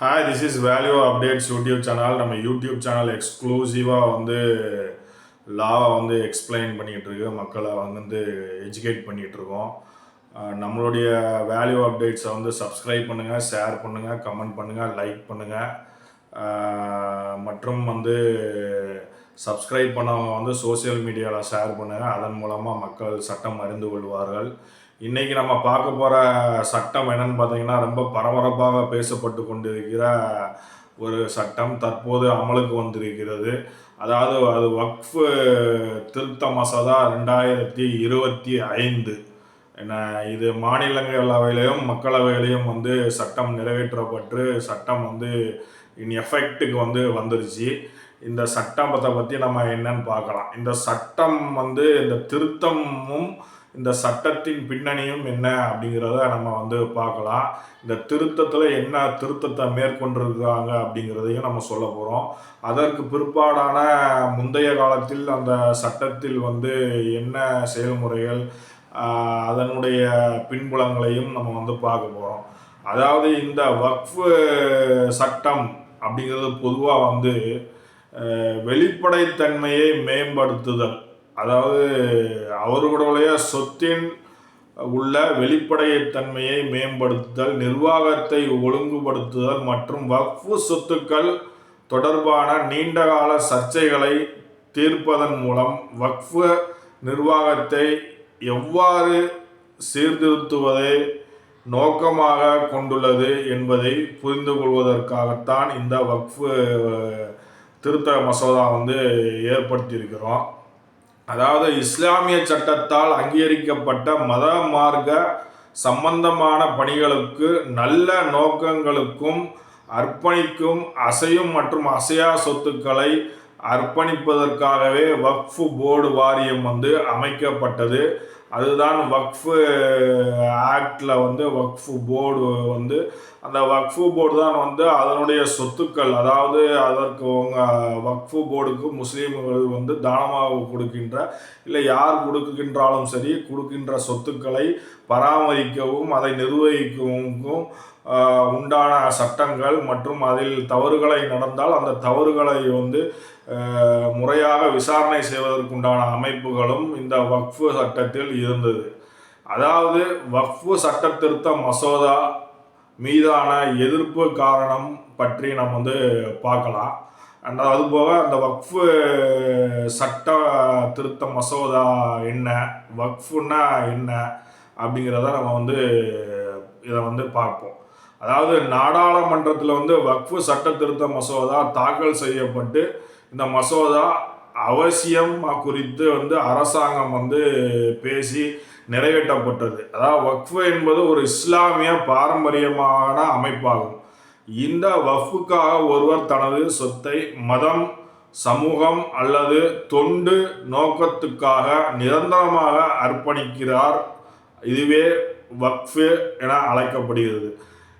Hi this is value updates YouTube channel நம்ம YouTube channel எக்ஸ்க்ளூசிவாக வந்து லாவை வந்து எக்ஸ்பிளைன் பண்ணிகிட்டு இருக்கு. மக்களை வந்து எஜுகேட் பண்ணிகிட்டு இருக்கோம். நம்மளுடைய வேல்யூ அப்டேட்ஸை வந்து சப்ஸ்கிரைப் பண்ணுங்கள் ஷேர் பண்ணுங்கள் கமெண்ட் பண்ணுங்கள் லைக் பண்ணுங்கள் மற்றும் வந்து சப்ஸ்கிரைப் பண்ணவங்க வந்து சோஷியல் மீடியாவில் ஷேர் பண்ணுங்கள் அதன் மூலமாக மக்கள் சட்டம் அறிந்து கொள்வார்கள். இன்றைக்கி நம்ம பார்க்க போகிற சட்டம் என்னன்னு பார்த்தீங்கன்னா ரொம்ப பரபரப்பாக பேசப்பட்டு கொண்டிருக்கிற ஒரு சட்டம் தற்போது அமலுக்கு வந்திருக்கிறது. அதாவது அது வக்ஃபு திருத்த மசோதா ரெண்டாயிரத்தி இருபத்தி ஐந்து. என்ன இது மாநிலங்களவையிலையும் மக்களவையிலையும் வந்து சட்டம் நிறைவேற்றப்பட்டு சட்டம் வந்து இன் எஃபெக்ட்டுக்கு வந்து வந்துருச்சு. இந்த சட்டத்தை பற்றி நம்ம என்னன்னு பார்க்கலாம். இந்த சட்டம் வந்து இந்த திருத்தமும் இந்த சட்டத்தின் பின்னணியும் என்ன அப்படிங்கிறத நம்ம வந்து பார்க்கலாம். இந்த திருத்தத்தில் என்ன திருத்தத்தை மேற்கொண்டிருக்காங்க அப்படிங்கிறதையும் நம்ம சொல்ல போகிறோம் அதற்கு பிற்பாடான முந்தைய காலத்தில் அந்த சட்டத்தில் வந்து என்ன செயல்முறைகள் அதனுடைய பின்புலங்களையும் நம்ம வந்து பார்க்க போகிறோம் அதாவது இந்த வக்ஃபு சட்டம் அப்படிங்கிறது பொதுவாக வந்து வெளிப்படைத்தன்மையை மேம்படுத்துதல் அதாவது அவர்களுடைய சொத்தின் உள்ள வெளிப்படையத்தன்மையை மேம்படுத்துதல் நிர்வாகத்தை ஒழுங்குபடுத்துதல் மற்றும் வக்ஃபு சொத்துக்கள் தொடர்பான நீண்டகால சர்ச்சைகளை தீர்ப்பதன் மூலம் வக்ஃபு நிர்வாகத்தை எவ்வாறு சீர்திருத்துவதை நோக்கமாக கொண்டுள்ளது என்பதை புரிந்து கொள்வதற்காகத்தான் இந்த வக்ஃபு திருத்த மசோதா வந்து ஏற்படுத்தியிருக்கிறோம். அதாவது இஸ்லாமிய சட்டத்தால் அங்கீகரிக்கப்பட்ட மத மார்க்க சம்பந்தமான பணிகளுக்கு நல்ல நோக்கங்களுக்கும் அர்ப்பணிக்கும் அசையும் மற்றும் அசையா சொத்துக்களை அர்ப்பணிப்பதற்காகவே வக்ஃபு போர்டு வாரியம் வந்து அமைக்கப்பட்டது. அதுதான் வக்ஃபு ஆக்டில் வந்து வக்ஃபு போர்டு வந்து அந்த வக்ஃபு போர்டு தான் வந்து அதனுடைய சொத்துக்கள் அதாவது அதற்கு அவங்க வக்ஃபு போர்டுக்கு முஸ்லீம்கள் வந்து தானமாக கொடுக்கின்ற இல்லை யார் கொடுக்கின்றாலும் சரி கொடுக்கின்ற சொத்துக்களை பராமரிக்கவும் அதை நிர்வகிக்கவும் உண்டான சட்டங்கள் மற்றும் அதில் தவறுகளை நடந்தால் அந்த தவறுகளை வந்து முறையாக விசாரணை செய்வதற்குண்டான அமைப்புகளும் இந்த வக்ஃபு சட்டத்தில் இருந்தது. அதாவது வக்ஃபு சட்ட திருத்த மசோதா மீதான எதிர்ப்பு காரணம் பற்றி நம்ம வந்து பார்க்கலாம். அண்ட் அதுபோக அந்த வக்ஃபு சட்ட திருத்த மசோதா என்ன வக்ஃபுன்னா என்ன அப்படிங்கிறத நம்ம வந்து இதை வந்து பார்ப்போம். அதாவது நாடாளுமன்றத்தில் வந்து வக்ஃபு சட்ட திருத்த மசோதா தாக்கல் செய்யப்பட்டு இந்த மசோதா அவசியம் குறித்து வந்து அரசாங்கம் வந்து பேசி நிறைவேற்றப்பட்டது. அதாவது வக்ஃபு என்பது ஒரு இஸ்லாமிய பாரம்பரியமான அமைப்பாகும். இந்த வஃபுக்காக ஒருவர் தனது சொத்தை மதம் சமூகம் அல்லது தொண்டு நோக்கத்துக்காக நிரந்தரமாக அர்ப்பணிக்கிறார். இதுவே வக்ஃபு என அழைக்கப்படுகிறது.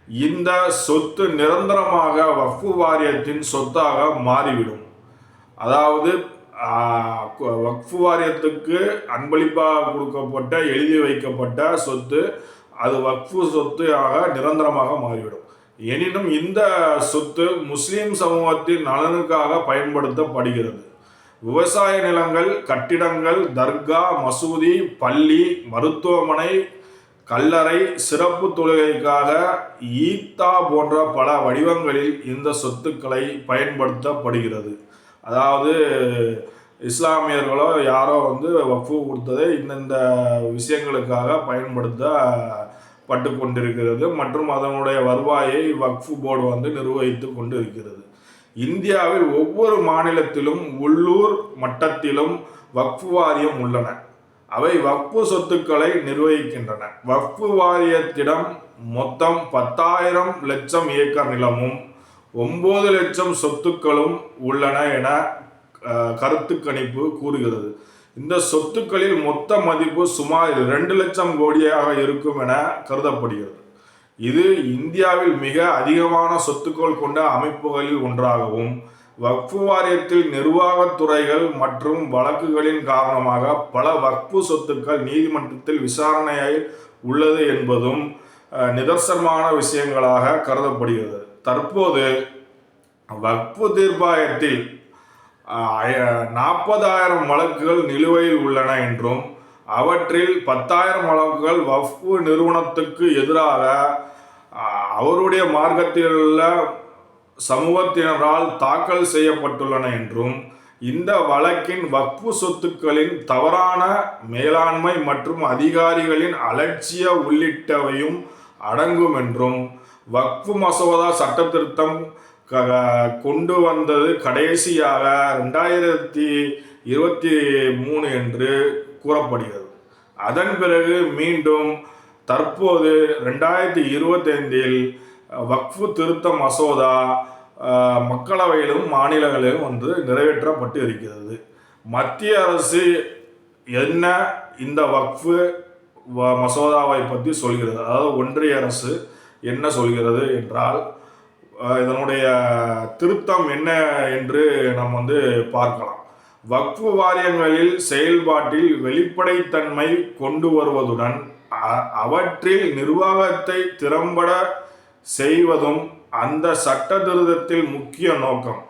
இந்த சொத்து நிரந்தரமாக வஃபு வாரியத்தின் சொத்தாக மாறிவிடும். அதாவது வக்ஃபு வாரியத்துக்கு அன்பளிப்பாக கொடுக்கப்பட்ட எழுதி வைக்கப்பட்ட சொத்து அது வக்ஃபு சொத்தாக நிரந்தரமாக மாறிவிடும். எனினும் இந்த சொத்து முஸ்லீம் சமூகத்தின் நலனுக்காக பயன்படுத்தப்படுகிறது. விவசாய நிலங்கள் கட்டிடங்கள் தர்கா மசூதி பள்ளி மருத்துவமனை கல்லறை சிறப்பு தொழுகைக்காக ஈத்தா போன்ற பல வடிவங்களில் இந்த சொத்துக்களை பயன்படுத்தப்படுகிறது. அதாவது இஸ்லாமியர்களோ யாரோ வந்து வக்ஃபு கொடுத்ததை இந்தந்த விஷயங்களுக்காக பயன்படுத்தப்பட்டு கொண்டிருக்கிறது மற்றும் அதனுடைய வருவாயை வக்ஃபு போர்டு வந்து நிர்வகித்து கொண்டு இருக்கிறது இந்தியாவில் ஒவ்வொரு மாநிலத்திலும் உள்ளூர் மட்டத்திலும் வக்ஃபு வாரியம் உள்ளன. அவை வக்ஃபு சொத்துக்களை நிர்வகிக்கின்றன. வக்ஃபு வாரியத்திடம் மொத்தம் பத்தாயிரம் லட்சம் ஏக்கர் நிலமும் ஒம்பது லட்சம் சொத்துக்களும் உள்ளன என கருத்து கணிப்பு கூறுகிறது. இந்த சொத்துக்களில் மொத்த மதிப்பு சுமார் ரெண்டு லட்சம் கோடியாக இருக்கும் என கருதப்படுகிறது. இது இந்தியாவில் மிக அதிகமான சொத்துக்கள் கொண்ட அமைப்புகளில் ஒன்றாகவும் வக்ஃபு வாரியத்தில் நிர்வாகத்துறைகள் மற்றும் வழக்குகளின் காரணமாக பல வக்ஃபு சொத்துக்கள் நீதிமன்றத்தில் விசாரணையில் உள்ளது என்பதும் நிதர்சனமான விஷயங்களாக கருதப்படுகிறது. தற்போது வக்ஃபு தீர்ப்பாயத்தில் நாற்பதாயிரம் வழக்குகள் நிலுவையில் உள்ளன என்றும் அவற்றில் பத்தாயிரம் வழக்குகள் வஃபு நிறுவனத்துக்கு எதிராக அவருடைய மார்க்கத்தில் உள்ள சமூகத்தினரால் தாக்கல் செய்யப்பட்டுள்ளன என்றும் இந்த வழக்கின் வக்ஃபு சொத்துக்களின் தவறான மேலாண்மை மற்றும் அதிகாரிகளின் அலட்சிய உள்ளிட்டவையும் அடங்கும் என்றும் வக்ஃபு மசோதா சட்டத்திருத்தம் க- கொண்டு வந்தது கடைசியாக ரெண்டாயிரத்தி இருபத்தி மூணு என்று கூறப்படுகிறது. அதன் பிறகு மீண்டும் தற்போது ரெண்டாயிரத்தி இருபத்தைந்தில் வக்ஃபு திருத்த மசோதா மக்களவையிலும் மாநிலங்களிலும் வந்து நிறைவேற்றப்பட்டு இருக்கிறது மத்திய அரசு என்ன இந்த வக்ஃபு வ- மசோதாவை பற்றி சொல்கிறது? அதாவது ஒன்றிய அரசு என்ன சொல்கிறது என்றால் இதனுடைய திருத்தம் என்ன என்று நாம் வந்து பார்க்கலாம். வக்ஃபு வாரியங்களில் செயல்பாட்டில் வெளிப்படைத்தன்மை கொண்டு வருவதுடன் அவற்றில் நிர்வாகத்தை திறம்பட செய்வதும் அந்த சட்ட திருத்தத்தில் முக்கிய நோக்கம்.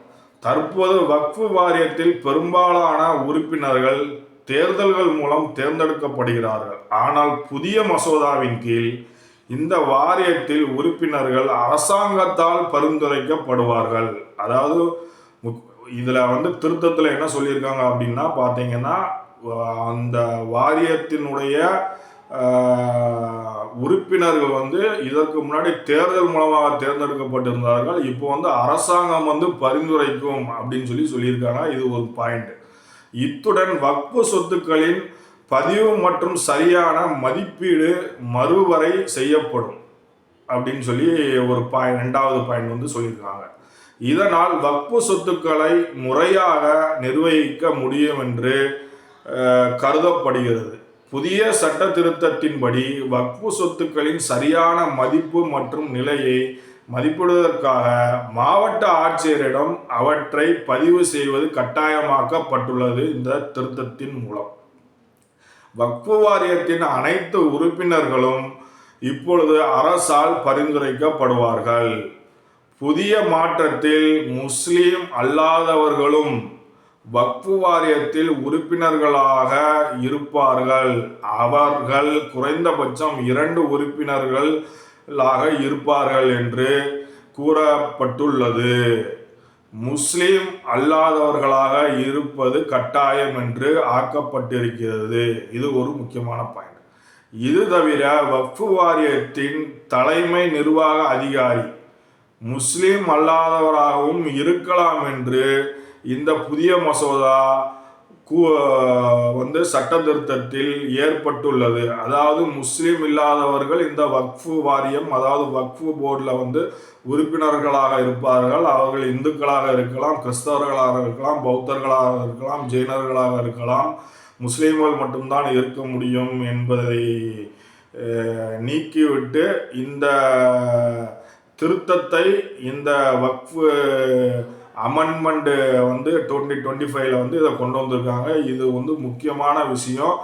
தற்போது வக்ஃபு வாரியத்தில் பெரும்பாலான உறுப்பினர்கள் தேர்தல்கள் மூலம் தேர்ந்தெடுக்கப்படுகிறார்கள். ஆனால் புதிய மசோதாவின் கீழ் இந்த வாரியத்தில் உறுப்பினர்கள் அரசாங்கத்தால் பரிந்துரைக்கப்படுவார்கள். அதாவது முக்- இதுல வந்து திருத்தத்தில் என்ன சொல்லியிருக்காங்க அப்படின்னா பார்த்தீங்கன்னா அந்த வாரியத்தினுடைய உறுப்பினர்கள் வந்து இதற்கு முன்னாடி தேர்தல் மூலமாக தேர்ந்தெடுக்கப்பட்டிருந்தார்கள். இப்போ வந்து அரசாங்கம் வந்து பரிந்துரைக்கும் அப்படின்னு சொல்லி சொல்லியிருக்காங்க. இது ஒரு பாயிண்ட். இத்துடன் வக்பு சொத்துக்களின் பதிவு மற்றும் சரியான மதிப்பீடு மறுவரை செய்யப்படும் அப்படின்னு சொல்லி ஒரு பாயிண்ட் ரெண்டாவது பாயிண்ட் வந்து சொல்லியிருக்காங்க. இதனால் வக்பு சொத்துக்களை முறையாக நிர்வகிக்க முடியும் என்று கருதப்படுகிறது. புதிய சட்ட திருத்தத்தின்படி வக்பு சொத்துக்களின் சரியான மதிப்பு மற்றும் நிலையை மதிப்பிடுவதற்காக மாவட்ட ஆட்சியரிடம் அவற்றை பதிவு செய்வது கட்டாயமாக்கப்பட்டுள்ளது இந்த திருத்தத்தின் மூலம். வக்ஃபு வாரியத்தின் அனைத்து உறுப்பினர்களும் இப்பொழுது அரசால் பரிந்துரைக்கப்படுவார்கள். புதிய மாற்றத்தில் முஸ்லீம் அல்லாதவர்களும் வக்ஃபு வாரியத்தில் உறுப்பினர்களாக இருப்பார்கள். அவர்கள் குறைந்தபட்சம் இரண்டு உறுப்பினர்களாக இருப்பார்கள் என்று கூறப்பட்டுள்ளது. முஸ்லீம் அல்லாதவர்களாக இருப்பது கட்டாயம் என்று ஆக்கப்பட்டிருக்கிறது. இது ஒரு முக்கியமான பாயிண்ட் இது தவிர வக்ஃபு வாரியத்தின் தலைமை நிர்வாக அதிகாரி முஸ்லீம் அல்லாதவராகவும் இருக்கலாம் என்று இந்த புதிய மசோதா வந்து சட்ட திருத்தத்தில் ஏற்பட்டுள்ளது. அதாவது முஸ்லீம் இல்லாதவர்கள் இந்த வக்ஃபு வாரியம் அதாவது வக்ஃபு போர்டில் வந்து உறுப்பினர்களாக இருப்பார்கள். அவர்கள் இந்துக்களாக இருக்கலாம் கிறிஸ்தவர்களாக இருக்கலாம் பௌத்தர்களாக இருக்கலாம் ஜெயினர்களாக இருக்கலாம். முஸ்லீம்கள் மட்டும்தான் இருக்க முடியும் என்பதை நீக்கிவிட்டு இந்த திருத்தத்தை இந்த வக்ஃபு அமெண்ட்மெண்ட் வந்து டுவெண்ட்டி டுவெண்ட்டி ஃபைவ்ல வந்து இதை கொண்டு வந்திருக்காங்க. இது வந்து முக்கியமான விஷயம்.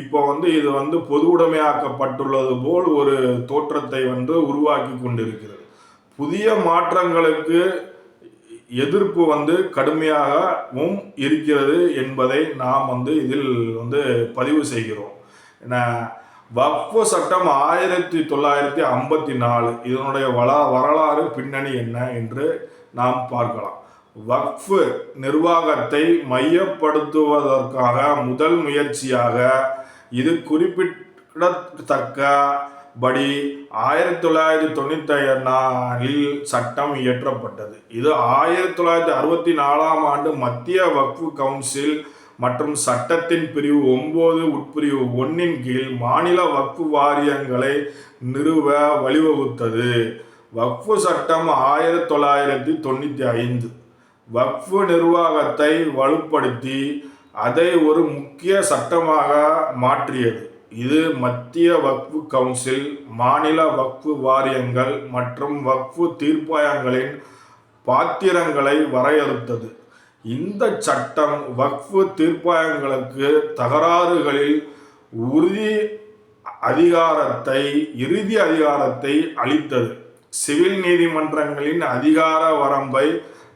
இப்போ வந்து இது வந்து பொது உடைமையாக்கப்பட்டுள்ளது போல் ஒரு தோற்றத்தை வந்து உருவாக்கி கொண்டிருக்கிறது. புதிய மாற்றங்களுக்கு எதிர்ப்பு வந்து கடுமையாகவும் இருக்கிறது என்பதை நாம் வந்து இதில் வந்து பதிவு செய்கிறோம். ஏன்னா வக்ஃபு சட்டம் ஆயிரத்தி தொள்ளாயிரத்தி ஐம்பத்தி நாலு. இதனுடைய வள வரலாறு பின்னணி என்ன என்று நாம் பார்க்கலாம். வக்ஃபு நிர்வாகத்தை மையப்படுத்துவதற்காக முதல் முயற்சியாக இது குறிப்பிடத்தக்கபடி ஆயிரத்தி தொள்ளாயிரத்தி தொண்ணூத்தி நாலில் சட்டம் இயற்றப்பட்டது. இது ஆயிரத்தி தொள்ளாயிரத்தி அறுபத்தி நாலாம் ஆண்டு மத்திய வக்ஃபு கவுன்சில் மற்றும் சட்டத்தின் பிரிவு ஒன்பது உட்பிரிவு ஒன்னின் கீழ் மாநில வக்ஃபு வாரியங்களை நிறுவ வழிவகுத்தது. வக்ஃபு சட்டம் ஆயிரத்தி தொள்ளாயிரத்தி தொண்ணூற்றி ஐந்து வக்ஃபு நிர்வாகத்தை வலுப்படுத்தி அதை ஒரு முக்கிய சட்டமாக மாற்றியது. இது மத்திய வக்ஃபு கவுன்சில் மாநில வக்ஃபு வாரியங்கள் மற்றும் வக்ஃபு தீர்ப்பாயங்களின் பாத்திரங்களை வரையறுத்தது. இந்த சட்டம் வக்ஃபு தீர்ப்பாயங்களுக்கு தகராறுகளில் உறுதி அதிகாரத்தை இறுதி அதிகாரத்தை அளித்தது. சிவில் நீதிமன்றங்களின் அதிகார வரம்பை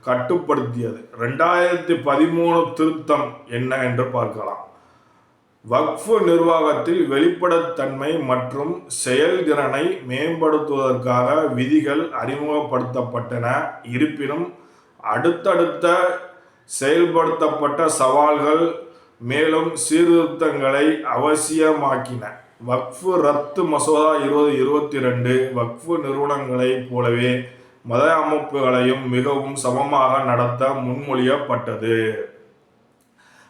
கட்டுப்படுத்தியது. ரெண்டாயிரத்தி பதிமூணு திருத்தம் என்ன என்று பார்க்கலாம். வக்ஃபு நிர்வாகத்தில் வெளிப்படைத்தன்மை மற்றும் செயல்திறனை மேம்படுத்துவதற்காக விதிகள் அறிமுகப்படுத்தப்பட்டன. இருப்பினும் அடுத்தடுத்த செயல்படுத்தப்பட்ட சவால்கள் மேலும் சீர்திருத்தங்களை அவசியமாக்கின. வக்ஃபு ரத்து மசோதா இருபது இருபத்தி ரெண்டு வக்ஃபு நிறுவனங்களைப் போலவே மத அமைப்புகளையும் மிகவும் சமமாக நடத்த முன்மொழியப்பட்டது.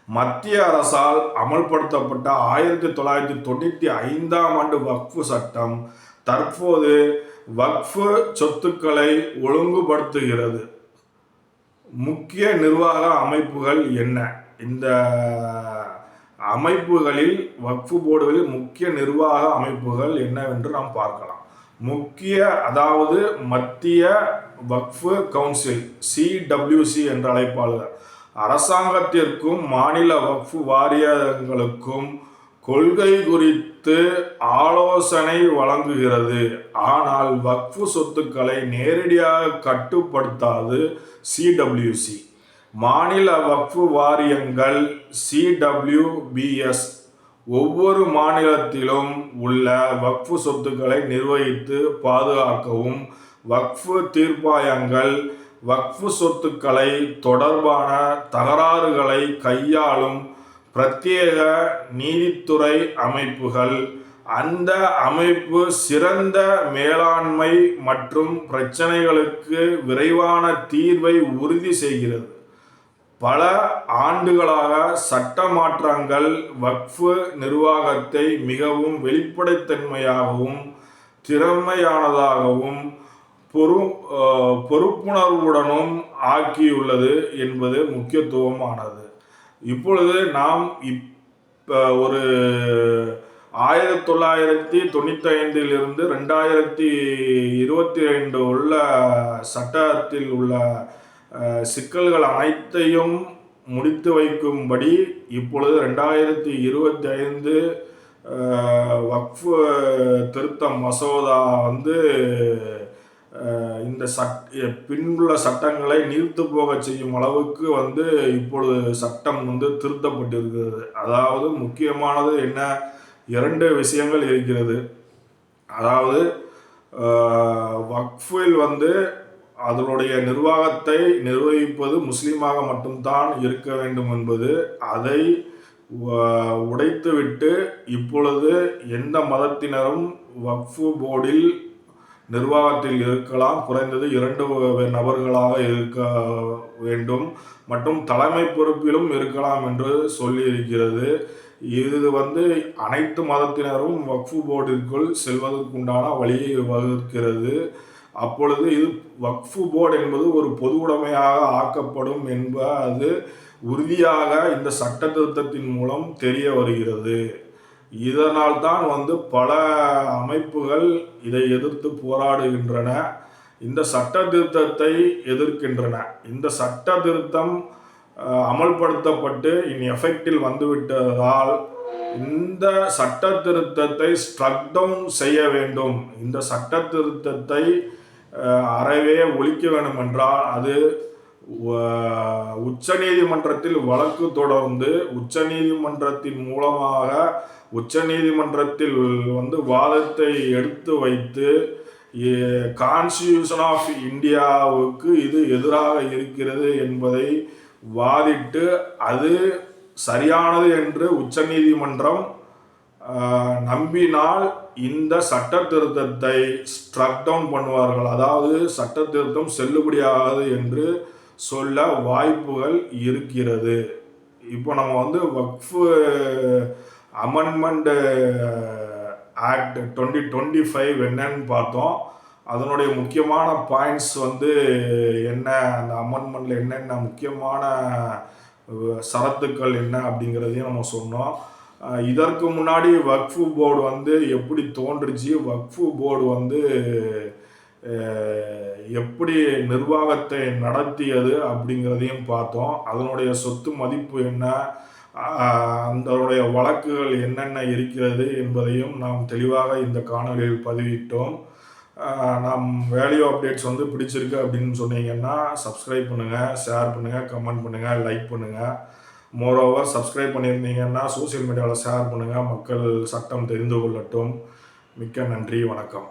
மத்திய அரசால் அமல்படுத்தப்பட்ட ஆயிரத்தி தொள்ளாயிரத்தி தொண்ணூற்றி ஐந்தாம் ஆண்டு வக்ஃபு சட்டம் தற்போது வக்ஃபு சொத்துக்களை ஒழுங்குபடுத்துகிறது. முக்கிய நிர்வாக அமைப்புகள் என்ன? இந்த அமைப்புகளில் வக்ஃபு போர்டுகளில் முக்கிய நிர்வாக அமைப்புகள் என்னவென்று நாம் பார்க்கலாம். முக்கிய அதாவது மத்திய வக்ஃபு கவுன்சில் சிடபிள்யூசி என்று அழைப்பாளர். அரசாங்கத்திற்கும் மாநில வக்ஃபு வாரியங்களுக்கும் கொள்கை குறித்து ஆலோசனை வழங்குகிறது. ஆனால் வக்ஃபு சொத்துக்களை நேரடியாக கட்டுப்படுத்தாது சிடபிள்யூசி மாநில வக்ஃபு வாரியங்கள் சிடபிள்யூபிஎஸ் ஒவ்வொரு மாநிலத்திலும் உள்ள வக்ஃபு சொத்துக்களை நிர்வகித்து பாதுகாக்கவும் வக்ஃபு தீர்ப்பாயங்கள் வக்ஃபு சொத்துக்களை தொடர்பான தகராறுகளை கையாளும் பிரத்யேக நீதித்துறை அமைப்புகள். அந்த அமைப்பு சிறந்த மேலாண்மை மற்றும் பிரச்சனைகளுக்கு விரைவான தீர்வை உறுதி செய்கிறது. பல ஆண்டுகளாக சட்ட மாற்றங்கள் வக்ஃபு நிர்வாகத்தை மிகவும் வெளிப்படைத்தன்மையாகவும் திறமையானதாகவும் பொறு பொறுப்புணர்வுடனும் ஆக்கியுள்ளது என்பது முக்கியத்துவமானது. இப்பொழுது நாம் இப்ப ஒரு ஆயிரத்தி தொள்ளாயிரத்தி தொண்ணூற்றி ஐந்திலிருந்து ரெண்டாயிரத்தி இருபத்தி ரெண்டு உள்ள சட்டத்தில் உள்ள சிக்கல்கள் அனைத்தையும் முடித்து வைக்கும்படி இப்பொழுது ரெண்டாயிரத்தி இருபத்தி ஐந்து வக்ஃபு திருத்த மசோதா வந்து இந்த சட் பின்புள்ள சட்டங்களை நீர்த்து போக செய்யும் அளவுக்கு வந்து இப்பொழுது சட்டம் வந்து திருத்தப்பட்டிருக்கிறது. அதாவது முக்கியமானது என்ன? இரண்டு விஷயங்கள் இருக்கிறது. அதாவது வக்ஃபில் வந்து அதனுடைய நிர்வாகத்தை நிர்வகிப்பது முஸ்லீமாக மட்டும்தான் இருக்க வேண்டும் என்பது அதை உடைத்துவிட்டு இப்பொழுது எந்த மதத்தினரும் வக்ஃபு போர்டில் நிர்வாகத்தில் இருக்கலாம். குறைந்தது இரண்டு நபர்களாக இருக்க வேண்டும். மற்றும் தலைமை பொறுப்பிலும் இருக்கலாம் என்று சொல்லியிருக்கிறது. இது வந்து அனைத்து மதத்தினரும் வக்ஃபு போர்டிற்குள் செல்வதற்குண்டான வழியை வகுக்கிறது. அப்பொழுது இது வக்ஃபு போர்டு என்பது ஒரு பொது உடைமையாக ஆக்கப்படும் என்ப அது உறுதியாக இந்த சட்ட திருத்தத்தின் மூலம் தெரிய வருகிறது. இதனால் தான் வந்து பல அமைப்புகள் இதை எதிர்த்து போராடுகின்றன. இந்த சட்ட திருத்தத்தை எதிர்க்கின்றன. இந்த சட்ட திருத்தம் அமல்படுத்தப்பட்டு இன் எஃபெக்டில் வந்துவிட்டதால் இந்த சட்ட திருத்தத்தை ஸ்ட்ரக் டவுன் செய்ய வேண்டும். இந்த சட்ட திருத்தத்தை அறவே ஒழிக்க வேண்டும் என்றால் அது உச்சநீதிமன்றத்தில் வழக்கு தொடர்ந்து உச்சநீதிமன்றத்தின் மூலமாக உச்சநீதிமன்றத்தில் வந்து வாதத்தை எடுத்து வைத்து கான்ஸ்டியூஷன் ஆஃப் இந்தியாவுக்கு இது எதிராக இருக்கிறது என்பதை வாதிட்டு அது சரியானது என்று உச்சநீதிமன்றம் நம்பினால் இந்த சட்ட திருத்தத்தை ஸ்ட்ரக் டவுன் பண்ணுவார்கள். அதாவது சட்ட திருத்தம் செல்லுபடியாகாது என்று சொல்ல வாய்ப்புகள் இருக்கிறது. இப்போ நம்ம வந்து waqf amendment act twenty twenty five என்னன்னு பார்த்தோம். அதனுடைய முக்கியமான பாயிண்ட்ஸ் வந்து என்ன? அந்த அமெண்ட்மெண்ட்டில் என்னென்ன முக்கியமான சரத்துக்கள் என்ன அப்படிங்கிறதையும் நம்ம சொன்னோம். இதற்கு முன்னாடி வக்ஃபு போர்டு வந்து எப்படி தோன்றுச்சு? வக்ஃபு போர்டு வந்து எப்படி நிர்வாகத்தை நடத்தியது அப்படிங்கிறதையும் பார்த்தோம். அதனுடைய சொத்து மதிப்பு என்ன? அதனுடைய வழக்குகள் என்னென்ன இருக்கிறது என்பதையும் நாம் தெளிவாக இந்த காணொலியில் பதிவிட்டோம். நாம் நம் வேல்யூ அப்டேட்ஸ் வந்து பிடிச்சிருக்கு அப்படின்னு சொன்னீங்கன்னா சப்ஸ்கிரைப் பண்ணுங்கள் ஷேர் பண்ணுங்கள் கமெண்ட் பண்ணுங்கள் லைக் பண்ணுங்கள் மோரோவர் சப்ஸ்கிரைப் பண்ணியிருந்தீங்கன்னா சோஷியல் மீடியாவில் ஷேர் பண்ணுங்கள் மக்கள் சட்டம் தெரிந்து கொள்ளட்டும். மிக்க நன்றி வணக்கம்.